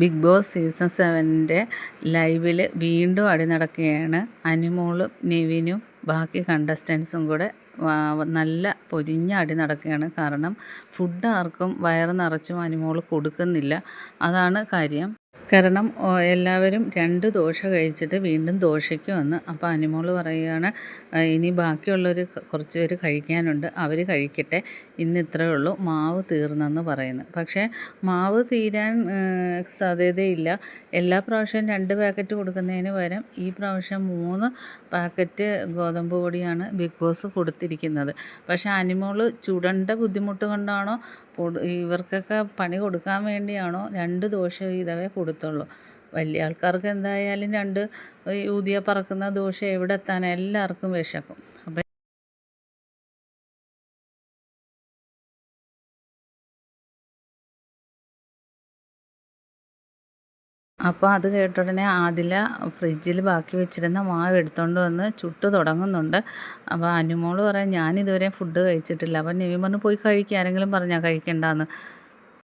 Big boss season സെവന്റെ ലൈവിൽ വീണ്ടും അടി നടക്കുകയാണ്. അനുമോളും നിവിനും ബാക്കി കണ്ടസ്റ്റൻസും കൂടെ നല്ല പൊരിഞ്ഞ അടി നടക്കുകയാണ്. കാരണം ഫുഡ് ആർക്കും വയറ് നിറച്ചും അനുമോൾ കൊടുക്കുന്നില്ല. അതാണ് കാര്യം. കാരണം എല്ലാവരും രണ്ട് ദോശ കഴിച്ചിട്ട് വീണ്ടും ദോശയ്ക്ക് വന്ന്. അപ്പോൾ അനിമോൾ പറയുകയാണ് ഇനി ബാക്കിയുള്ളവർ കുറച്ച് പേര് കഴിക്കാനുണ്ട്. അവർ കഴിക്കട്ടെ. ഇന്ന് ഇത്രയേ ഉള്ളൂ. മാവ് തീർന്നെന്ന് പറയുന്നു. പക്ഷേ മാവ് തീരാൻ സാധ്യതയില്ല. എല്ലാ പ്രാവശ്യവും രണ്ട് പാക്കറ്റ് കൊടുക്കുന്നതിന് പകരം ഈ പ്രാവശ്യം മൂന്ന് പാക്കറ്റ് ഗോതമ്പ് പൊടിയാണ് ബിഗ് ബോസ് കൊടുത്തിരിക്കുന്നത്. പക്ഷേ അനിമോൾ ചുടണ്ട ബുദ്ധിമുട്ട് കൊണ്ടാണോ ഇവർക്കൊക്കെ പണി കൊടുക്കാൻ വേണ്ടിയാണോ രണ്ട് ദോശ വീതമേ കൊടുത്തുള്ളൂ വലിയ ആൾക്കാർക്ക് എന്തായാലും രണ്ട് ഊതിയ പറക്കുന്ന ദോശ എവിടെ എത്താൻ എല്ലാവർക്കും വിശക്കും. അപ്പം അപ്പോൾ അത് കേട്ട ഉടനെ ആദില ഫ്രിഡ്ജിൽ ബാക്കി വെച്ചിരുന്ന മാവ് എടുത്തുകൊണ്ട് വന്ന് ചുട്ട് തുടങ്ങുന്നുണ്ട്. അപ്പോൾ അനുമോൾ പറയാം ഞാൻ ഇതുവരെ ഫുഡ് കഴിച്ചിട്ടില്ല അപ്പോൾ നെവിമറിന് പോയി കഴിക്കുക ആരെങ്കിലും പറഞ്ഞാൽ കഴിക്കണ്ടെന്ന്.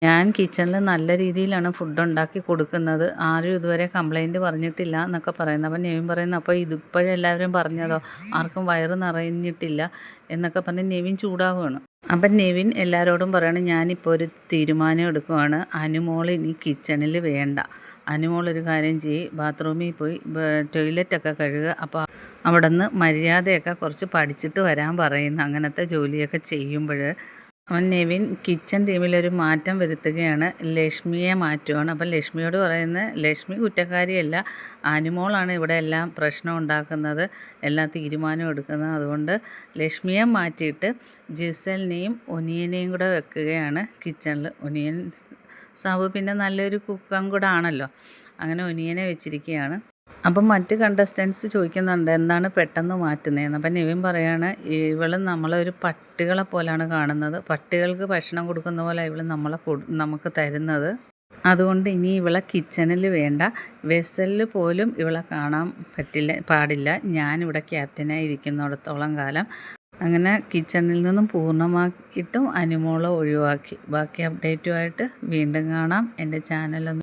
ഞാൻ കിച്ചണിൽ നല്ല രീതിയിലാണ് ഫുഡ് ഉണ്ടാക്കി കൊടുക്കുന്നത്. ആരും ഇതുവരെ കംപ്ലൈന്റ് പറഞ്ഞിട്ടില്ല എന്നൊക്കെ പറയുന്നത് അപ്പം നെവിൻ പറയുന്നത് അപ്പോൾ ഇതിപ്പോഴെല്ലാവരും പറഞ്ഞതോ? ആർക്കും വയറ് നിറഞ്ഞിട്ടില്ല എന്നൊക്കെ പറഞ്ഞ് നെവിൻ ചൂടാവുകയാണ്. അപ്പം നെവിൻ എല്ലാവരോടും പറയണം ഞാനിപ്പോൾ ഒരു തീരുമാനം എടുക്കുവാണ്. അനുമോൾ ഇനി കിച്ചണിൽ വേണ്ട. അനുമോൾ ഒരു കാര്യം ചെയ്യ്. ബാത്റൂമിൽ പോയി ടോയ്ലറ്റൊക്കെ കഴുകുക അപ്പോൾ അവിടെ നിന്ന് മര്യാദയൊക്കെ കുറച്ച് പഠിച്ചിട്ട് വരാൻ പറയുന്നു. അങ്ങനത്തെ ജോലിയൊക്കെ ചെയ്യുമ്പോൾ അവൻ നെവിൻ കിച്ചൺ ടീമിലൊരു മാറ്റം വരുത്തുകയാണ്. ലക്ഷ്മിയെ മാറ്റുകയാണ് അപ്പം ലക്ഷ്മിയോട് പറയുന്നത് ലക്ഷ്മി കുറ്റക്കാരിയല്ല. അനുമോളാണ് ഇവിടെ എല്ലാം പ്രശ്നം ഉണ്ടാക്കുന്നത്. എല്ലാ തീരുമാനവും എടുക്കുന്നത്. അതുകൊണ്ട് ലക്ഷ്മിയെ മാറ്റിയിട്ട് ജിസലിനെയും ഒനിയനെയും കൂടെ വെക്കുകയാണ് കിച്ചണിൽ. ഒനിയൻ സാബു പിന്നെ നല്ലൊരു കുക്കും കൂടെ ആണല്ലോ അങ്ങനെ ഒനിയനെ വെച്ചിരിക്കുകയാണ്. അപ്പം മറ്റ് കണ്ടസ്റ്റൻസ് ചോദിക്കുന്നുണ്ട് എന്താണ് പെട്ടെന്ന് മാറ്റുന്നതെന്ന്? അപ്പം നിവിൻ പറയാണ് ഇവൾ നമ്മളൊരു പട്ടികളെ പോലെയാണ് കാണുന്നത്. പട്ടികൾക്ക് ഭക്ഷണം കൊടുക്കുന്ന പോലെ ഇവൾ നമ്മളെ നമുക്ക് തരുന്നത്. അതുകൊണ്ട് ഇനി ഇവളെ കിച്ചണിൽ വേണ്ട. വെസലിൽ പോലും ഇവളെ കാണാൻ പറ്റില്ല പാടില്ല. ഞാനിവിടെ ക്യാപ്റ്റനായി ഇരിക്കുന്നിടത്തോളം കാലം അങ്ങനെ കിച്ചണിൽ നിന്നും പൂർണമായിട്ടും അനുമോളെ ഒഴിവാക്കി. ബാക്കി അപ്ഡേറ്റുമായിട്ട് വീണ്ടും കാണാം. എന്റെ ചാനലൊന്ന്